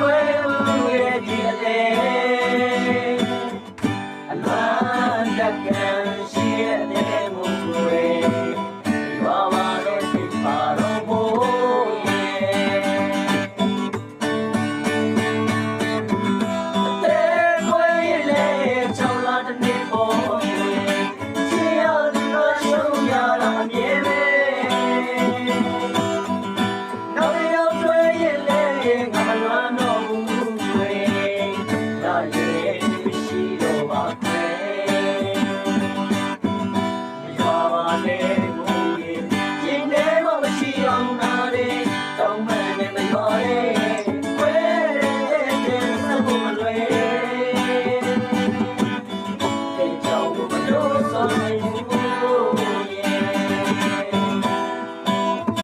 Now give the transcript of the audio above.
လွယ်ဘူးရဲ့ဒီအလေအလွမ်းတက်က I know.